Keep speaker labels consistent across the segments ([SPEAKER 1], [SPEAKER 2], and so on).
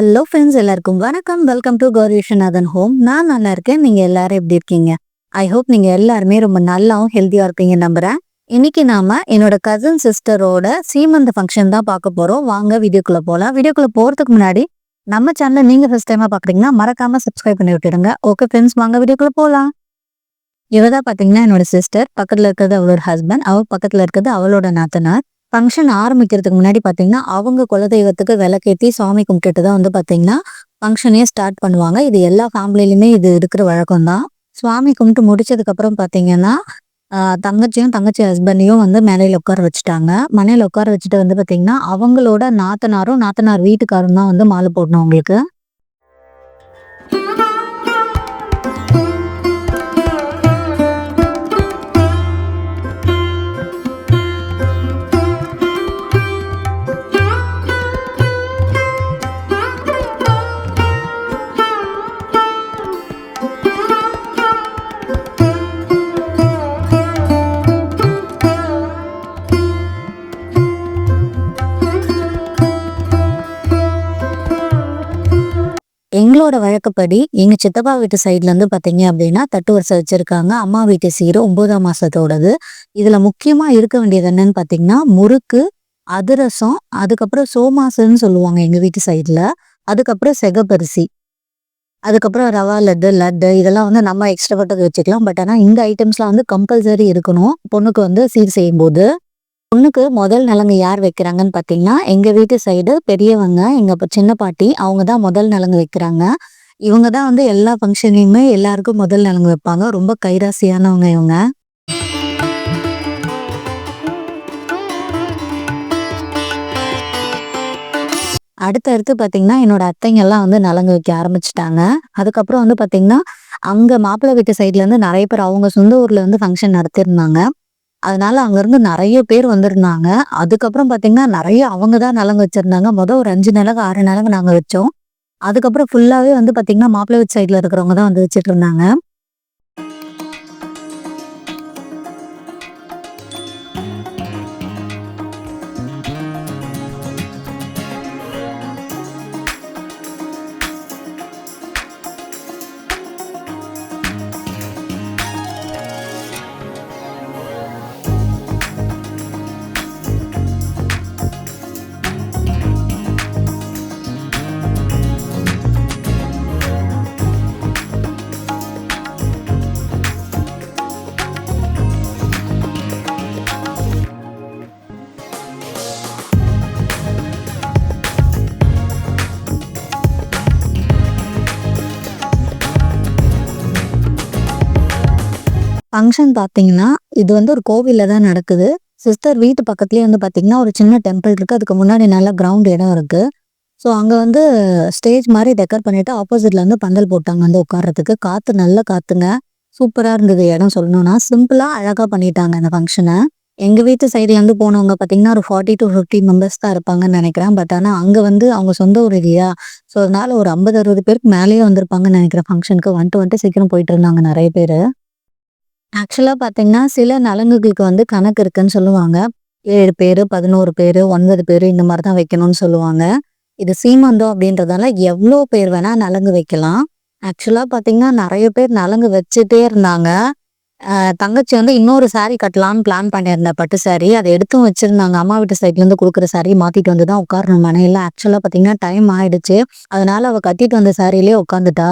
[SPEAKER 1] Hello friends எல்லாருக்கும் வணக்கம். Welcome to கௌரிஷநாதன் home நான் நல்லா இருக்கேன். நீங்க எல்லாரும் எப்படி இருக்கீங்க? ஐ ஹோப் நீங்க எல்லாருமே ரொம்ப நல்லாவும் ஹெல்த்தியாக இருப்பீங்க நம்புறேன். இன்னைக்கு நாம என்னோட கசின் சிஸ்டரோட சீமந்த ஃபங்க்ஷன் தான் பார்க்க போறோம். வாங்க வீடியோக்குள்ள போகலாம் வீடியோக்குள்ள போறதுக்கு முன்னாடி நம்ம சேனலை நீங்க ஃபர்ஸ்ட் டைமா பாக்குறீங்கன்னா மறக்காம சப்ஸ்கிரைப் பண்ணி விட்டுடுங்க. ஓகே ஃப்ரெண்ட்ஸ் வாங்க வீடியோக்குள்ள போகலாம் இவதான் பாத்தீங்கன்னா என்னோட சிஸ்டர் பக்கத்துல இருக்கிறது அவளோட ஹஸ்பண்ட் அவள் பக்கத்துல இருக்கிறது அவளோட நாத்தனார். ஃபங்க்ஷன் ஆரம்பிக்கிறதுக்கு முன்னாடி பார்த்தீங்கன்னா அவங்க குலதெய்வத்துக்கு விளக்கேற்றி சாமி கும்பிட்டுட்டு தான் வந்து பார்த்தீங்கன்னா ஃபங்க்ஷனே ஸ்டார்ட் பண்ணுவாங்க. இது எல்லா ஃபேமிலிலையுமே இது இருக்கிற வழக்கம் தான் சுவாமி கும்பிட்டு முடிச்சதுக்கப்புறம் பார்த்தீங்கன்னா தங்கச்சியும் தங்கச்சி ஹஸ்பண்டையும் வந்து மேலையில் உட்கார வச்சுட்டாங்க. மனையில் உட்கார வச்சுட்டு வந்து பார்த்தீங்கன்னா அவங்களோட நாத்தனாரும் நாத்தனார் வீட்டுக்காரும் தான் வந்து மாலை போடணும் அவங்களுக்கு. எங்களோட வழக்கப்படி எங்க சித்தப்பா வீட்டு சைட்ல இருந்து பாத்தீங்க அப்படின்னா தட்டு வரிசை வச்சிருக்காங்க. அம்மா வீட்டு சீரு ஒன்பதாம் மாசத்தோடது. இதுல முக்கியமா இருக்க வேண்டியது என்னன்னு பாத்தீங்கன்னா முறுக்கு அதிரசம் அதுக்கப்புறம் சோமாசுன்னு சொல்லுவாங்க எங்க வீட்டு சைட்ல அதுக்கப்புறம் செகப்பரிசி. அதுக்கப்புறம் ரவா லட்டு லட்டு இதெல்லாம் வந்து நம்ம எக்ஸ்ட்ரா பட்டது வச்சுக்கலாம். பட் ஆனால் இந்த ஐட்டம்ஸ்லாம் வந்து கம்பல்சரி இருக்கணும். பொண்ணுக்கு வந்து சீர் செய்யும் போது பொண்ணுக்கு முதல் நலங்கு யார் வைக்கிறாங்கன்னு பார்த்தீங்கன்னா எங்க வீட்டு சைடு பெரியவங்க எங்க சின்ன பாட்டி அவங்க தான் முதல் நலங்கு வைக்கிறாங்க. இவங்க தான் வந்து எல்லா ஃபங்க்ஷன்லையுமே எல்லாருக்கும் முதல் நலங்கு வைப்பாங்க. ரொம்ப கைராசியானவங்க இவங்க. அடுத்தடுத்து பார்த்தீங்கன்னா என்னோட அத்தைங்கெல்லாம் வந்து நலங்கு வைக்க ஆரம்பிச்சிட்டாங்க. அதுக்கப்புறம் வந்து பார்த்தீங்கன்னா அங்கே மாப்பிள்ளை வீட்டு சைட்லேருந்து நிறைய பேர் அவங்க சொந்த ஊரில் வந்து ஃபங்க்ஷன் நடத்திருந்தாங்க அதனால அங்கிருந்து நிறைய பேர் வந்திருந்தாங்க. அதுக்கப்புறம் பார்த்தீங்கன்னா நிறைய அவங்க தான் நலங்கு வச்சுருந்தாங்க. மொதல் ஒரு அஞ்சு நிலங்கு ஆறு நிலங்கு நாங்கள் வச்சோம். அதுக்கப்புறம் ஃபுல்லாகவே வந்து பார்த்தீங்கன்னா மாப்பிள்ளை வீட்டு சைடில் இருக்கிறவங்க தான் வந்து வச்சுட்டு இருந்தாங்க. ஃபங்க்ஷன் பார்த்தீங்கன்னா இது வந்து ஒரு கோவிலில் தான் நடக்குது. சிஸ்டர் வீட்டு பக்கத்துலேயே வந்து பார்த்தீங்கன்னா ஒரு சின்ன டெம்பிள் இருக்குது அதுக்கு முன்னாடி நல்ல கிரவுண்ட் இடம் இருக்குது ஸோ அங்கே வந்து ஸ்டேஜ் மாதிரி டெக்கர் பண்ணிவிட்டு ஆப்போசிட்டில் வந்து பந்தல் போட்டாங்க வந்து உட்கார்றதுக்கு. காற்று நல்ல காற்றுங்க சூப்பராக இருந்தது இடம் சொல்லணும்னா. சிம்பிளாக அழகாக பண்ணிட்டாங்க அந்த ஃபங்க்ஷனை எங்கள் வீட்டு சைடுலேருந்து போனவங்க பார்த்தீங்கன்னா ஒரு ஃபார்ட்டி டு ஃபிஃப்டி மெம்பர்ஸ் தான் இருப்பாங்கன்னு நினைக்கிறேன். பட் ஆனால் அங்கே வந்து அவங்க சொந்த ஊர் இல்லையா? ஸோ அதனால ஒரு ஐம்பது அறுபது பேருக்கு மேலேயே வந்திருப்பாங்கன்னு நினைக்கிறேன். ஃபங்க்ஷனுக்கு வந்துட்டு வந்துட்டு சீக்கிரம் போயிட்டு இருந்தாங்க நிறைய பேர். ஆக்சுவலாக பார்த்தீங்கன்னா சில நலங்குகளுக்கு வந்து கணக்கு இருக்குன்னு சொல்லுவாங்க. ஏழு பேர் பதினோரு பேர் ஒன்பது பேர் இந்த மாதிரி தான் வைக்கணும்னு சொல்லுவாங்க. இது சீமந்தம் அப்படின்றதால எவ்வளோ பேர் வேணால் நலங்கு வைக்கலாம். ஆக்சுவலாக பார்த்தீங்கன்னா நிறைய பேர் நலங்கு வச்சுட்டே இருந்தாங்க. தங்கச்சி வந்து இன்னொரு சாரீ கட்டலாம்னு பிளான் பண்ணியிருந்தேன் பட்டு சாரீ அதை எடுத்தும் வச்சிருந்தாங்க. அம்மா வீட்டு சைட்லேருந்து கொடுக்குற சாரீ மாற்றிட்டு வந்து தான் உட்காரணும். மனையில் ஆக்சுவலாக பார்த்தீங்கன்னா டைம் ஆயிடுச்சு. அதனால அவள் கட்டிட்டு வந்த சாரியிலே உட்காந்துட்டா.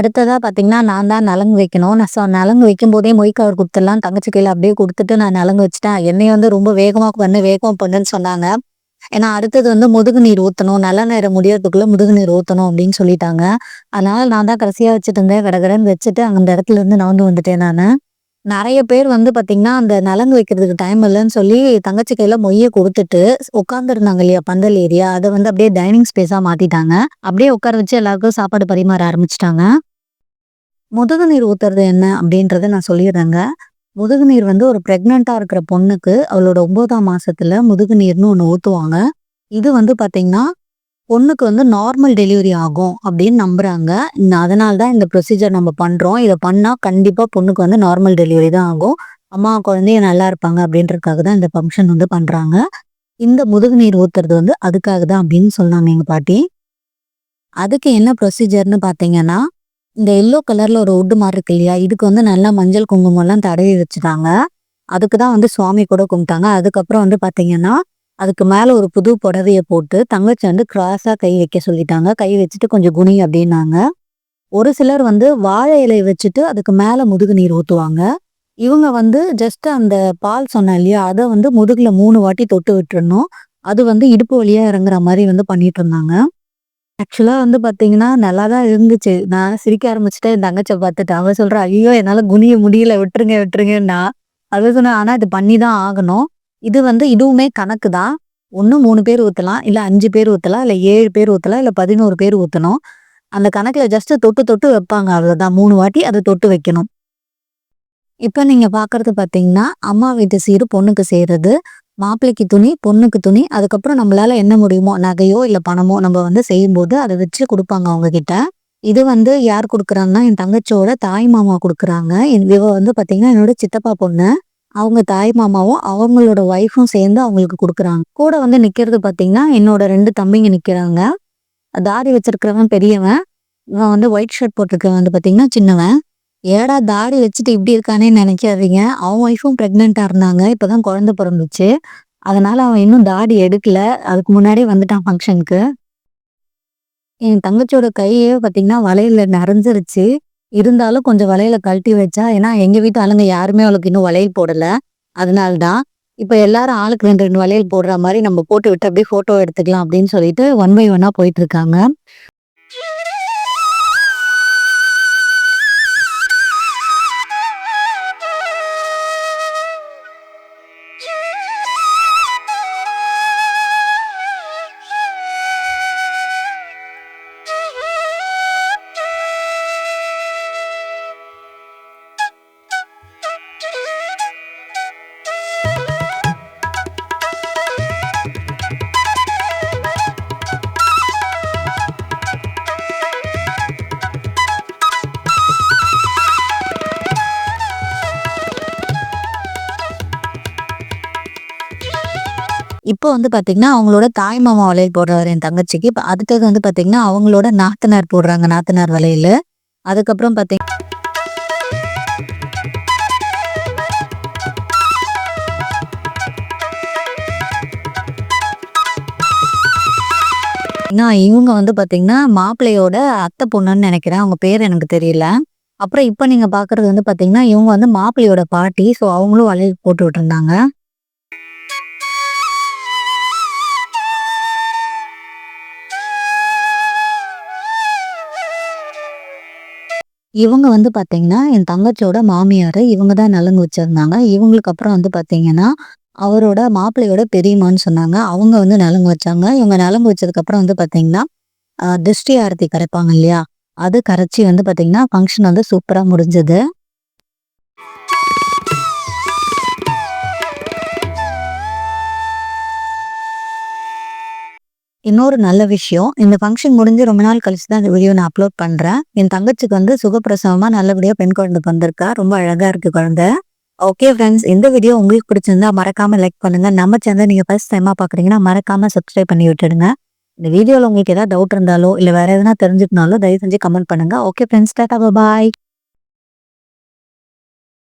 [SPEAKER 1] அடுத்ததாக பார்த்தீங்கன்னா, நான் தான் நலங்கு வைக்கணும். நான் ஸோ நலங்கு வைக்கும்போதே மொய் கவர் கொடுத்துடலாம் தங்கச்சி கையில் அப்படியே கொடுத்துட்டு நான் நலங்கு வச்சுட்டேன். என்னையை வந்து ரொம்ப வேகமாக பண்ணு, வேகமாக பண்ணுன்னு சொன்னாங்க. ஏன்னா அடுத்தது வந்து முதுகு நீர் ஊற்றணும் நல்ல நேரம் முடியறதுக்குள்ள முதுகு நீர் ஊற்றணும் அப்படின்னு சொல்லிட்டாங்க. அதனால நான் தான் கடைசியாக வச்சுட்டு இருந்தேன். கடகடன்னு வச்சுட்டு அந்த இடத்துல இருந்து வந்து வந்துட்டேன் நான் நிறைய பேர் வந்து பார்த்தீங்கன்னா, அந்த நலங்கு வைக்கிறதுக்கு டைம் இல்லைன்னு சொல்லி தங்கச்சி கையில் மொய்யை கொடுத்துட்டு உட்காந்துருந்தாங்க இல்லையா பந்தல் ஏரியா, அதை வந்து அப்படியே டைனிங் ஸ்பேஸாக மாற்றிட்டாங்க அப்படியே உட்கார வச்சு எல்லாருக்கும் சாப்பாடு பரிமாற ஆரம்பிச்சிட்டாங்க முதுகு நீர் ஊத்துறது என்ன அப்படின்றத நான் சொல்லிடுறேங்க. முதுகு நீர் வந்து ஒரு ப்ரெக்னெண்ட்டாக இருக்கிற பொண்ணுக்கு அவளோட ஒம்போதாம் மாசத்துல முதுகு நீர்னு ஒன்று ஊற்றுவாங்க இது வந்து பார்த்தீங்கன்னா, பொண்ணுக்கு வந்து நார்மல் டெலிவரி ஆகும் அப்படின்னு நம்புறாங்க. அதனால தான் இந்த ப்ரொசீஜர் நம்ம பண்றோம். இதை பண்ணா கண்டிப்பா பொண்ணுக்கு வந்து நார்மல் டெலிவரி தான் ஆகும். அம்மா, குழந்தைய நல்லா இருப்பாங்க அப்படின்றதுக்காக தான் இந்த ஃபங்க்ஷன் வந்து பண்றாங்க. இந்த முதுகு நீர் ஊத்துறது வந்து அதுக்காக தான் அப்படின்னு சொன்னாங்க எங்க பாட்டி. அதுக்கு என்ன ப்ரொசீஜர்னு பார்த்தீங்கன்னா, இந்த எல்லோ கலர்ல ஒரு உட்டு மாரி இருக்கு இல்லையா? இதுக்கு வந்து நல்லா மஞ்சள், குங்குமம்லாம் தடவி வச்சுட்டாங்க. அதுக்கு தான் வந்து சுவாமி கூட கும்பிட்டாங்க. அதுக்கப்புறம் வந்து பாத்தீங்கன்னா அதுக்கு மேல ஒரு புது புடவையை போட்டு தங்கச்சி வந்து கிராஸா கை வைக்க சொல்லிட்டாங்க. கை வச்சுட்டு கொஞ்சம் குனி அப்படின்னாங்க. ஒரு சிலர் வந்து வாழை இலையை வச்சுட்டு அதுக்கு மேல முதுகு நீர் ஊத்துவாங்க. இவங்க வந்து ஜஸ்ட் அந்த பால் சொன்னேன் இல்லையா? அதை வந்து முதுகுல மூணு வாட்டி தொட்டு விட்டுறணும். அது வந்து இடுப்பு வழியா இறங்குற மாதிரி வந்து பண்ணிட்டு இருந்தாங்க. ஆக்சுவலாக வந்து பார்த்தீங்கன்னா, நல்லா தான் இருந்துச்சு. நான் சிரிக்க ஆரம்பிச்சுட்டேன் என் தங்கச்சை பார்த்துட்டு. அவள் சொல்றா, "ஐயோ! என்னால் குனிய முடியல விட்டுருங்க விட்டுருங்கன்னா." அத சொன்னேன். ஆனால் இது பண்ணி தான் ஆகணும். இது வந்து இதுவுமே கணக்கு தான். ஒன்று மூணு பேர் ஊற்றலாம் இல்லை அஞ்சு பேர் ஊற்றலாம் இல்லை ஏழு பேர் ஊற்றலாம் இல்லை பதினோரு பேர் ஊற்றணும் அந்த கணக்கில் ஜஸ்ட்டு தொட்டு தொட்டு வைப்பாங்க அவ்வளோதான். மூணு வாட்டி அதை தொட்டு வைக்கணும். இப்போ நீங்கள் பார்க்குறது பார்த்தீங்கன்னா, அம்மா வீட்டு சீரு பொண்ணுக்கு செய்கிறது மாப்பிள்ளைக்கு துணி, பொண்ணுக்கு துணி. அதுக்கப்புறம் நம்மளால என்ன முடியுமோ நகையோ, இல்ல பணமோ நம்ம வந்து செய்யும்போது அதை வச்சு கொடுப்பாங்க அவங்க கிட்ட. இது வந்து யார் கொடுக்குறாங்கன்னா என் தங்கச்சியோட தாய் மாமா குடுக்குறாங்க. இவ வந்து பார்த்தீங்கன்னா, என்னோட சித்தப்பா பொண்ணு. அவங்க தாய் மாமாவும், அவங்களோட ஒய்ஃபும் சேர்ந்து அவங்களுக்கு கொடுக்குறாங்க கூட வந்து நிக்கிறது பார்த்தீங்கன்னா, என்னோட ரெண்டு தம்பிங்க நிக்கிறாங்க. தாடி வச்சிருக்கிறவன் பெரியவன். இவன் வந்து ஒயிட் ஷர்ட் போட்டிருக்கவன் வந்து பார்த்தீங்கன்னா, சின்னவன். ஏடா தாடி வச்சுட்டு இப்படி இருக்கானே நினைக்காதீங்க அவன் ஒய்ஃபும் பிரெக்னன்ட்டா இருந்தாங்க. இப்போ தான் குழந்தை பிறந்துச்சு அதனால அவன் இன்னும் தாடி எடுக்கல. அதுக்கு முன்னாடியே வந்துட்டான் ஃபங்க்ஷனுக்கு என் தங்கச்சியோட கையே பார்த்தீங்கன்னா, வளையல்ல நிறைஞ்சிருச்சு இருந்தாலும் கொஞ்சம் வளையல கழட்டி வச்சா, ஏன்னா எங்கள் வீட்டு ஆளுங்க யாருமே அவளுக்கு இன்னும் வளையல் போடல. அதனால தான். எல்லாரும் ஆளுக்கு 2, 2 வளையல் போடுற மாதிரி நம்ம போட்டு விட்டு அப்படியே ஃபோட்டோ எடுத்துக்கலாம் அப்படின்னு சொல்லிட்டு ஒன் பை ஒன்னாக போயிட்டு இருக்காங்க. இப்போ வந்து பார்த்தீங்கன்னா, அவங்களோட தாய் மாமா வளையல் போடுறாரு என் தங்கச்சிக்கு. இப்போ அடுத்தது வந்து பார்த்தீங்கன்னா, அவங்களோட நாத்தனார் போடுறாங்க நாத்தனார் வளையலு. அதுக்கப்புறம் பார்த்தீங் நான் இவங்க வந்து பார்த்தீங்கன்னா, மாப்பிள்ளையோட அத்தை பொண்ணுன்னு நினைக்கிறேன் அவங்க பேர் எனக்கு தெரியல. அப்புறம் இப்போ நீங்கள் பார்க்குறது வந்து பார்த்தீங்கன்னா, இவங்க வந்து மாப்பிள்ளையோட பாட்டி. ஸோ அவங்களும் வளையல் போட்டு விட்டுருந்தாங்க. இவங்க வந்து பார்த்தீங்கன்னா, என் தங்கச்சியோட மாமியாரு. இவங்க தான் நலங்கு வச்சிருந்தாங்க. இவங்களுக்கு அப்புறம் வந்து பார்த்தீங்கன்னா, அவரோட மாப்பிள்ளையோட பெரியம்மான்னு சொன்னாங்க. அவங்க வந்து நலங்கு வச்சாங்க. இவங்க நலங்கு வச்சதுக்கப்புறம் வந்து பார்த்தீங்கன்னா, திருஷ்டி ஆரத்தி கரைப்பாங்க இல்லையா? அது கரைச்சி வந்து பார்த்தீங்கன்னா, ஃபங்க்ஷன் வந்து சூப்பரா முடிஞ்சது. இன்னொரு நல்ல விஷயம். இந்த ஃபங்க்ஷன் முடிஞ்சு ரொம்ப நாள் கழிச்சு தான் இந்த வீடியோ நான் அப்லோட் பண்றேன். என் தங்கச்சிக்கு வந்து சுகப்பிரசவமா நல்லபடியா பெண் குழந்தை பொறந்திருக்கா. ரொம்ப அழகா இருக்கு குழந்தை. Okay friends. இந்த வீடியோ உங்களுக்கு பிடிச்சிருந்தா மறக்காம லைக் பண்ணுங்க. நம்ம சேனல் நீங்க ஃபர்ஸ்ட் டைமா பார்க்குறீங்கன்னா, மறக்காம சப்ஸ்கிரைப் பண்ணி விட்டுடுங்க. இந்த வீடியோல உங்களுக்கு ஏதாவது டவுட் இருந்தாலோ, இல்ல வேற எதனா தெரிஞ்சுக்கனாலோ தயவு செஞ்சு கமெண்ட் பண்ணுங்க. Okay friends. Tata bye.